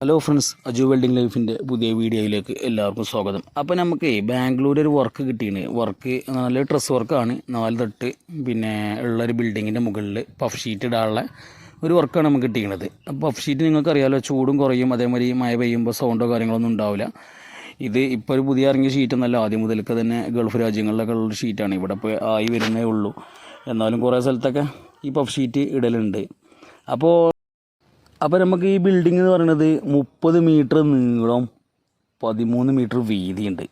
Hello friends Aju welding ലൈഫിന്റെ പുതിയ വീഡിയോയിലേക്ക് എല്ലാവർക്കും സ്വാഗതം. അപ്പോൾ നമുക്ക് ബാംഗ്ലൂർ ഒരു വർക്ക് കിട്ടിയാണ് വർക്ക് നല്ല ഡ്രസ് വർക്കാണ് നാല് തട്ട് പിന്നെ ഉള്ളൊരു ബിൽഡിങ്ങിന്റെ മുകളിൽ പഫ് ഷീറ്റ് ഇടാനുള്ള ഒരു വർക്കാണ് നമുക്ക് കിട്ടിയിരുന്നത് അപ്പോൾ പഫ് ഷീറ്റ് നിങ്ങൾക്കറിയാലോ ചൂടും കുറയും. അതേമാതിരി മഴ പെയ്യുമ്പോൾ സൗണ്ടോ കാര്യങ്ങളൊന്നും ഉണ്ടാവില്ല ഇത് ഇപ്പോൾ ഒരു പുതിയ ഇറങ്ങിയ ഷീറ്റൊന്നല്ല ആദ്യം മുതൽക്ക് തന്നെ ഗൾഫ് രാജ്യങ്ങളിലൊക്കെ ഉള്ള ഷീറ്റാണ് ഇവിടെ ഇപ്പോൾ ആയി വരുന്നേ ഉള്ളൂ. എന്നാലും കുറേ സ്ഥലത്തൊക്കെ ഈ പഫ് ഷീറ്റ് ഇടലുണ്ട്. അപ്പോൾ അപ്പോൾ നമുക്ക് ഈ ബിൽഡിംഗ് എന്ന് പറയുന്നത് മുപ്പത് മീറ്റർ നീളം പതിമൂന്ന് മീറ്റർ വീതിയുണ്ട്.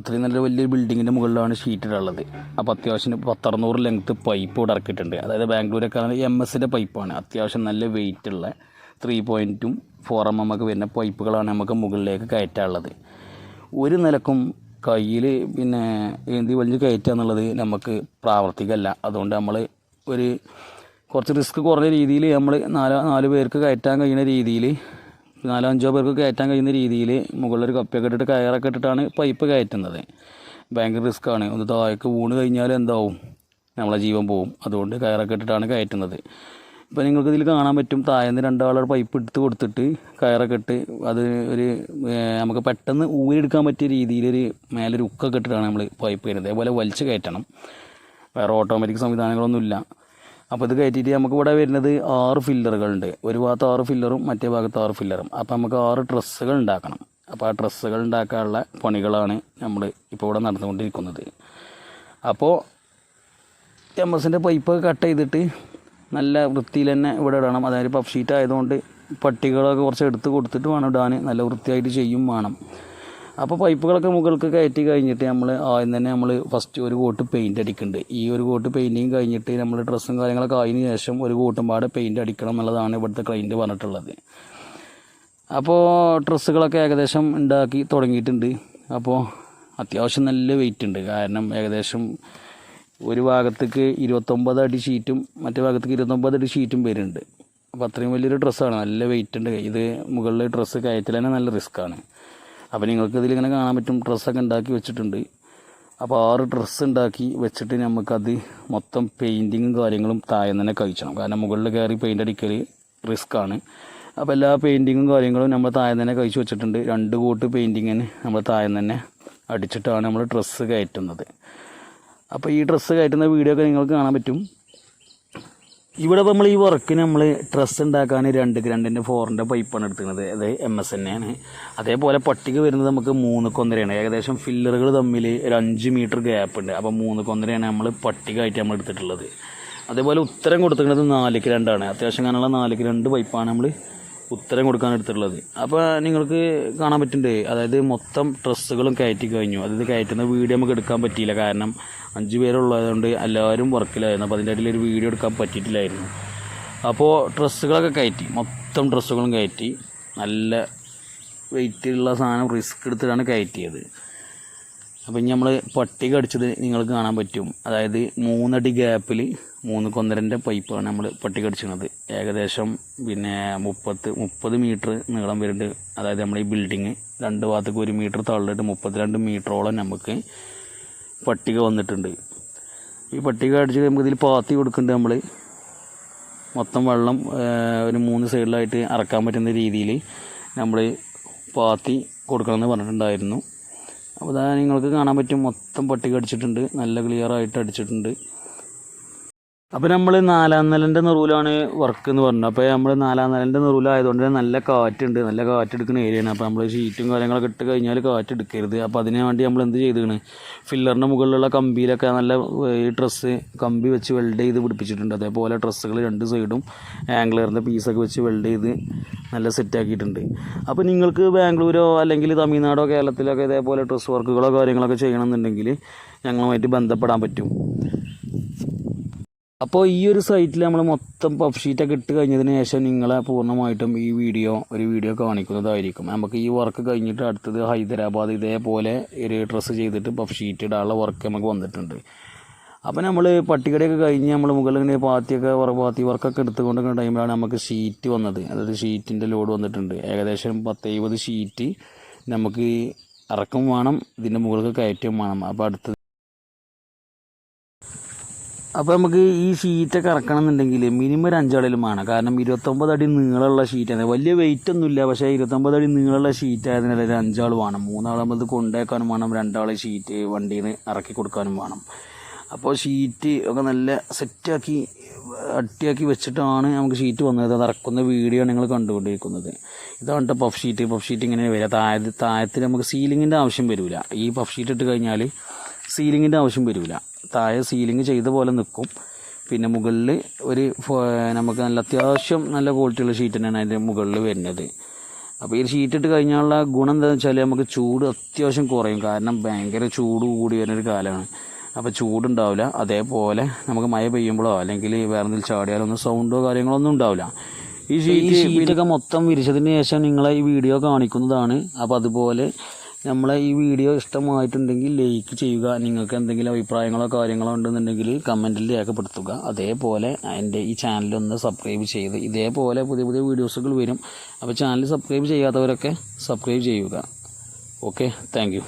ഇത്രയും നല്ല വലിയൊരു ബിൽഡിങ്ങിന്റെ മുകളിലാണ് ഷീറ്റ് ഇടാനുള്ളത്. അപ്പോൾ അത്യാവശ്യം പത്തറുന്നൂറ് ലെങ്ത്ത് പൈപ്പ് ഇവിടെ ഇറക്കിയിട്ടുണ്ട്. അതായത് ബാംഗ്ലൂരൊക്കെ ആണെങ്കിൽ എം എസിന്റെ പൈപ്പാണ് അത്യാവശ്യം നല്ല വെയിറ്റ് ഉള്ള ത്രീ പോയിന്റും ഫോർ എം എം ഒക്കെ വരുന്ന പൈപ്പുകളാണ് നമുക്ക് മുകളിലേക്ക് കയറ്റാനുള്ളത്. ഒരു നിലക്കും കയ്യിൽ പിന്നെ ഏന്തി വലിഞ്ഞ് കയറ്റുക എന്നുള്ളത് നമുക്ക് പ്രാവർത്തികമല്ല. അതുകൊണ്ട് നമ്മൾ ഒരു കുറച്ച് റിസ്ക് കുറഞ്ഞ രീതിയിൽ നമ്മൾ നാല് നാല് പേർക്ക് കയറ്റാൻ കഴിയുന്ന രീതിയിൽ നാലോ അഞ്ചോ പേർക്ക് കയറ്റാൻ കഴിയുന്ന രീതിയിൽ മുകളിലൊരു കപ്പിയൊക്കെ ഇട്ടിട്ട് കയറൊക്കെ ഇട്ടിട്ടാണ് പൈപ്പ് കയറ്റുന്നത്. ഭയങ്കര റിസ്ക്കാണ് ഒന്ന് താഴേക്ക് വീണ് കഴിഞ്ഞാൽ എന്താവും? നമ്മളെ ജീവൻ പോവും. അതുകൊണ്ട് കയറൊക്കെ ഇട്ടിട്ടാണ് കയറ്റുന്നത്. ഇപ്പോൾ നിങ്ങൾക്ക് ഇതിൽ കാണാൻ പറ്റും. താഴേന്ന് രണ്ടാളുടെ പൈപ്പ് എടുത്ത് കൊടുത്തിട്ട് കയറൊക്കെ ഇട്ട് അത് ഒരു നമുക്ക് പെട്ടെന്ന് ഊരെടുക്കാൻ പറ്റിയ രീതിയിലൊരു മേലൊരു ഉക്കൊക്കെ ഇട്ടിട്ടാണ് നമ്മൾ പൈപ്പ് കയറുന്നത് അതേപോലെ വലിച്ചു കയറ്റണം. വേറെ ഓട്ടോമാറ്റിക് സംവിധാനങ്ങളൊന്നുമില്ല. അപ്പോൾ ഇത് കയറ്റിയിട്ട് നമുക്ക് ഇവിടെ വരുന്നത് ആറ് ഫില്ലറുകളുണ്ട്. ഒരു ഭാഗത്ത് ആറ് ഫില്ലറും മറ്റേ ഭാഗത്ത് ആറ് ഫില്ലറും. അപ്പോൾ നമുക്ക് ആറ് ഡ്രസ്സുകൾ ഉണ്ടാക്കണം. അപ്പോൾ ആ ഡ്രസ്സുകൾ ഉണ്ടാക്കാനുള്ള പണികളാണ് നമ്മൾ ഇപ്പോൾ ഇവിടെ നടന്നുകൊണ്ടിരിക്കുന്നത്. അപ്പോൾ എം എസിന്റെ പൈപ്പ് കട്ട് ചെയ്തിട്ട് നല്ല വൃത്തിയിൽ തന്നെ ഇവിടെ ഇടണം. അതായത് പഫ് ഷീറ്റ് ആയതുകൊണ്ട് പട്ടികളൊക്കെ കുറച്ച് എടുത്ത് കൊടുത്തിട്ട് വേണം ഇടാൻ. നല്ല വൃത്തിയായിട്ട് ചെയ്യും വേണം. അപ്പോൾ പൈപ്പുകളൊക്കെ മുകൾക്ക് കയറ്റി കഴിഞ്ഞിട്ട് നമ്മൾ ആദ്യം തന്നെ നമ്മൾ ഫസ്റ്റ് ഒരു കോട്ട് പെയിന്റ് അടിക്കുന്നുണ്ട് ഈ ഒരു കോട്ട് പെയിന്റിങ് കഴിഞ്ഞിട്ട് നമ്മൾ ഡ്രസ്സും കാര്യങ്ങളൊക്കെ ആയതിനു ശേഷം ഒരു കോട്ടും പാടെ പെയിന്റ് അടിക്കണം എന്നുള്ളതാണ് ഇവിടുത്തെ ക്ലൈന്റ് പറഞ്ഞിട്ടുള്ളത്. അപ്പോൾ ഡ്രസ്സുകളൊക്കെ ഏകദേശം ഉണ്ടാക്കി തുടങ്ങിയിട്ടുണ്ട്. അപ്പോൾ അത്യാവശ്യം നല്ല വെയിറ്റ് ഉണ്ട്. കാരണം ഏകദേശം ഒരു ഭാഗത്തേക്ക് ഇരുപത്തൊമ്പത് അടി ഷീറ്റും മറ്റേ ഭാഗത്തേക്ക് ഇരുപത്തൊമ്പത് അടി ഷീറ്റും വരുന്നുണ്ട്. അപ്പോൾ അത്രയും വലിയൊരു ഡ്രസ്സാണ് നല്ല വെയിറ്റ് ഉണ്ട്. ഇത് മുകളിൽ ഡ്രസ്സ് കയറ്റൽ തന്നെ നല്ല റിസ്ക്കാണ് അപ്പോൾ നിങ്ങൾക്ക് ഇതിലിങ്ങനെ കാണാൻ പറ്റും ഡ്രസ്സൊക്കെ ഉണ്ടാക്കി വെച്ചിട്ടുണ്ട്. അപ്പോൾ ആറ് ഡ്രസ്സ് ഉണ്ടാക്കി വെച്ചിട്ട് നമുക്കത് മൊത്തം പെയിന്റിങ്ങും കാര്യങ്ങളും താഴെ തന്നെ കഴിച്ചണം. കാരണം മുകളിൽ കയറി പെയിന്റ് അടിക്കൽ ആണ്. അപ്പോൾ എല്ലാ പെയിന്റിങ്ങും കാര്യങ്ങളും നമ്മൾ താഴെ തന്നെ കഴിച്ചു വെച്ചിട്ടുണ്ട്. രണ്ട് കോട്ട് പെയിന്റിങ്ങിന് നമ്മൾ താഴെ തന്നെ അടിച്ചിട്ടാണ് നമ്മൾ ഡ്രസ്സ് കയറ്റുന്നത്. അപ്പോൾ ഈ ഡ്രസ്സ് കയറ്റുന്ന വീഡിയോ ഒക്കെ നിങ്ങൾക്ക് കാണാൻ പറ്റും. ഇവിടെ നമ്മൾ ഈ വർക്കിന് നമ്മൾ ഡ്രസ്സ് ഉണ്ടാക്കാൻ രണ്ട് ഗ്രണ്ടിന്റെ ഫോറിന്റെ പൈപ്പാണ് എടുക്കുന്നത് അത് എം എസ് തന്നെയാണ് അതേപോലെ പട്ടിക വരുന്നത് നമുക്ക് മൂന്ന് കൊന്നരയാണ് ഏകദേശം ഫില്ലറുകൾ തമ്മിൽ ഒരു അഞ്ച് മീറ്റർ ഗ്യാപ്പ് ഉണ്ട്. അപ്പോൾ മൂന്ന് കൊന്നരയാണ് നമ്മൾ പട്ടികയായിട്ട് നമ്മൾ എടുത്തിട്ടുള്ളത്. അതേപോലെ ഉത്തരം കൊടുത്തിട്ടുള്ളത് നാലിക്ക് രണ്ടാണ് അത്യാവശ്യം കാണാനുള്ള നാലിക്ക് രണ്ട് പൈപ്പാണ് നമ്മൾ ഉത്തരം കൊടുക്കാൻ എടുത്തിട്ടുള്ളത്. അപ്പോൾ നിങ്ങൾക്ക് കാണാൻ പറ്റുന്നുണ്ട്. അതായത് മൊത്തം ഡ്രസ്സുകളും കയറ്റി കഴിഞ്ഞു. അതായത് കയറ്റുന്ന വീഡിയോ നമുക്ക് എടുക്കാൻ പറ്റിയില്ല. കാരണം അഞ്ച് പേരുള്ളതുകൊണ്ട് എല്ലാവരും വർക്കിലായിരുന്നു. അപ്പോൾ അതിന്റെ ഇടയിൽ ഒരു വീഡിയോ എടുക്കാൻ പറ്റിയിട്ടില്ലായിരുന്നു. അപ്പോൾ ഡ്രസ്സുകളൊക്കെ കയറ്റി. മൊത്തം ഡ്രസ്സുകളും കയറ്റി. നല്ല വെയിറ്റുള്ള സാധനം റിസ്ക് എടുത്തിട്ടാണ് കയറ്റിയത്. അപ്പം ഇനി നമ്മൾ പട്ടിക അടിച്ചത് നിങ്ങൾക്ക് കാണാൻ പറ്റും. അതായത് മൂന്നടി ഗ്യാപ്പിൽ മൂന്ന് കൊന്നരന്റെ പൈപ്പാണ് നമ്മൾ പട്ടിക അടിച്ചിരുന്നത് ഏകദേശം പിന്നെ മുപ്പത്ത് മുപ്പത് മീറ്റർ നീളം വരുന്നുണ്ട്. അതായത് നമ്മൾ ഈ ബിൽഡിങ് രണ്ട് ഭാഗത്തേക്ക് ഒരു മീറ്റർ തള്ളിട്ട് മുപ്പത്തിരണ്ട് മീറ്ററോളം നമുക്ക് പട്ടിക വന്നിട്ടുണ്ട്. ഈ പട്ടിക അടിച്ച് നമുക്ക് ഇതിൽ പാത്തി കൊടുക്കുന്നുണ്ട് നമ്മൾ മൊത്തം വെള്ളം ഒരു മൂന്ന് സൈഡിലായിട്ട് അറക്കാൻ പറ്റുന്ന രീതിയിൽ നമ്മൾ പാത്തി കൊടുക്കണമെന്ന് പറഞ്ഞിട്ടുണ്ടായിരുന്നു. അപ്പോൾ അതാ നിങ്ങൾക്ക് കാണാൻ പറ്റും. മൊത്തം പട്ടിക അടിച്ചിട്ടുണ്ട്. നല്ല ക്ലിയർ ആയിട്ട് അടിച്ചിട്ടുണ്ട്. അപ്പോൾ നമ്മൾ നാലാം നിലന്റെ നിറവിലാണ് വർക്ക് എന്ന് പറഞ്ഞത്. അപ്പോൾ നമ്മൾ നാലാം നിലന്റെ നിറവിലായതുകൊണ്ട് നല്ല കാറ്റുണ്ട്. നല്ല കാറ്റെടുക്കുന്ന ഏരിയയാണ് അപ്പോൾ നമ്മൾ ഷീറ്റും കാര്യങ്ങളൊക്കെ ഇട്ട് കഴിഞ്ഞാൽ കാറ്റ് എടുക്കരുത് അപ്പോൾ അതിന് വേണ്ടി നമ്മൾ എന്ത് ചെയ്തതാണ് ഫില്ലറിന്റെ മുകളിലുള്ള കമ്പിയിലൊക്കെ നല്ല ഈ ഡ്രസ്സ് കമ്പി വെച്ച് വെൽഡ് ചെയ്ത് പിടിപ്പിച്ചിട്ടുണ്ട്. അതേപോലെ ഡ്രസ്സുകൾ രണ്ട് സൈഡും ആംഗ്ലറിന്റെ പീസൊക്കെ വെച്ച് വെൽഡ് ചെയ്ത് നല്ല സെറ്റാക്കിയിട്ടുണ്ട് അപ്പോൾ നിങ്ങൾക്ക് ബാംഗ്ലൂരോ അല്ലെങ്കിൽ തമിഴ്നാടോ കേരളത്തിലൊക്കെ ഇതേപോലെ ഡ്രസ്സ് വർക്കുകളോ കാര്യങ്ങളൊക്കെ ചെയ്യണമെന്നുണ്ടെങ്കിൽ ഞങ്ങളുമായിട്ട് ബന്ധപ്പെടാൻ പറ്റും. അപ്പോൾ ഈ ഒരു സൈറ്റിൽ നമ്മൾ മൊത്തം പഫ് ഷീറ്റൊക്കെ ഇട്ട് കഴിഞ്ഞതിന് ശേഷം നിങ്ങളെ പൂർണമായിട്ടും ഈ വീഡിയോ ഒരു വീഡിയോ കാണിക്കുന്നതായിരിക്കും. നമുക്ക് ഈ വർക്ക് കഴിഞ്ഞിട്ട് അടുത്തത് ഹൈദരാബാദ് ഇതേപോലെ ഒരു ഡ്രസ്സ് ചെയ്തിട്ട് പഫ് ഷീറ്റ് ഇടാനുള്ള വർക്ക് നമുക്ക് വന്നിട്ടുണ്ട്. അപ്പോൾ നമ്മൾ പട്ടികടയൊക്കെ കഴിഞ്ഞ് നമ്മൾ മുകളിൽ ഇങ്ങനെ പാത്തിയൊക്കെ പാത്തി വർക്കൊക്കെ എടുത്തുകൊണ്ടിരിക്കുന്ന ടൈമിലാണ് നമുക്ക് ഷീറ്റ് വന്നത്. അതായത് ഷീറ്റിന്റെ ലോഡ് വന്നിട്ടുണ്ട്. ഏകദേശം പത്ത് എഴുപത് ഷീറ്റ് നമുക്ക് ഇറക്കം വേണം ഇതിന്റെ മുകളിൽ കയറ്റം വേണം. അപ്പോൾ അടുത്തത് അപ്പോൾ നമുക്ക് ഈ ഷീറ്റൊക്കെ ഇറക്കണം എന്നുണ്ടെങ്കിൽ മിനിമം ഒരു അഞ്ചാളിലും വേണം. കാരണം ഇരുപത്തൊമ്പത് അടി നീളമുള്ള ഷീറ്റാണ് വലിയ വെയിറ്റ് ഒന്നുമില്ല. പക്ഷേ ഇരുപത്തൊമ്പത് അടി നീളമുള്ള ഷീറ്റ് ആയതിനാൽ ഒരു അഞ്ചാൾ വേണം. മൂന്നാളാകുമ്പോൾ ഇത് കൊണ്ടേക്കാനും വേണം. രണ്ടാൾ ഷീറ്റ് വണ്ടിയിൽ നിന്ന് ഇറക്കി കൊടുക്കാനും വേണം. അപ്പോൾ ഷീറ്റ് ഒക്കെ നല്ല സെറ്റാക്കി അട്ടിയാക്കി വെച്ചിട്ടാണ് നമുക്ക് ഷീറ്റ് വന്നത്. അത് ഇറക്കുന്ന വീഡിയോ നിങ്ങൾ കണ്ടുകൊണ്ടിരിക്കുന്നത്. ഇതാണ് കേട്ടോ പഫ് ഷീറ്റ് പഫ് ഷീറ്റ് ഇങ്ങനെ വരിക. താഴത്ത് താഴത്തിൽ നമുക്ക് സീലിങ്ങിന്റെ ആവശ്യം വരില്ല ഈ പഫ് ഷീറ്റ് ഇട്ട് കഴിഞ്ഞാൽ സീലിങ്ങിന്റെ ആവശ്യം വരില്ല താഴെ സീലിംഗ് ചെയ്ത പോലെ നിൽക്കും പിന്നെ മുകളിൽ ഒരു നമുക്ക് നല്ല അത്യാവശ്യം നല്ല ക്വാളിറ്റിയുള്ള ഷീറ്റ് തന്നെയാണ് അതിന്റെ മുകളിൽ വരുന്നത്. അപ്പോൾ ഈ ഷീറ്റ് ഇട്ട് കഴിഞ്ഞാലുള്ള ഗുണം എന്താണെന്ന് വെച്ചാൽ നമുക്ക് ചൂട് അത്യാവശ്യം കുറയും. കാരണം ഭയങ്കര ചൂട് കൂടി വരുന്നൊരു കാലമാണ്. അപ്പോൾ ചൂടുണ്ടാവില്ല. അതേപോലെ നമുക്ക് മഴ പെയ്യുമ്പോഴോ അല്ലെങ്കിൽ വേറെ എന്തെങ്കിലും ചാടിയാലോ ഒന്നും സൗണ്ടോ കാര്യങ്ങളോ ഒന്നും ഉണ്ടാവില്ല. ഈ ഷീറ്റ് ഷീറ്റൊക്കെ മൊത്തം വിരിച്ചതിന് ശേഷം നിങ്ങളെ ഈ വീഡിയോ കാണിക്കുന്നതാണ്. അപ്പോൾ അതുപോലെ നമ്മളെ ഈ വീഡിയോ ഇഷ്ടമായിട്ടുണ്ടെങ്കിൽ ലൈക്ക് ചെയ്യുക. നിങ്ങൾക്ക് എന്തെങ്കിലും അഭിപ്രായങ്ങളോ കാര്യങ്ങളോ ഉണ്ടെന്നുണ്ടെങ്കിൽ കമന്റിൽ രേഖപ്പെടുത്തുക. അതേപോലെ എന്റെ ഈ ചാനൽ ഒന്ന് സബ്സ്ക്രൈബ് ചെയ്ത് ഇതേപോലെ പുതിയ പുതിയ വീഡിയോസുകൾ വരും. അപ്പോൾ ചാനൽ സബ്സ്ക്രൈബ് ചെയ്യാത്തവരൊക്കെ സബ്സ്ക്രൈബ് ചെയ്യുക. Okay thank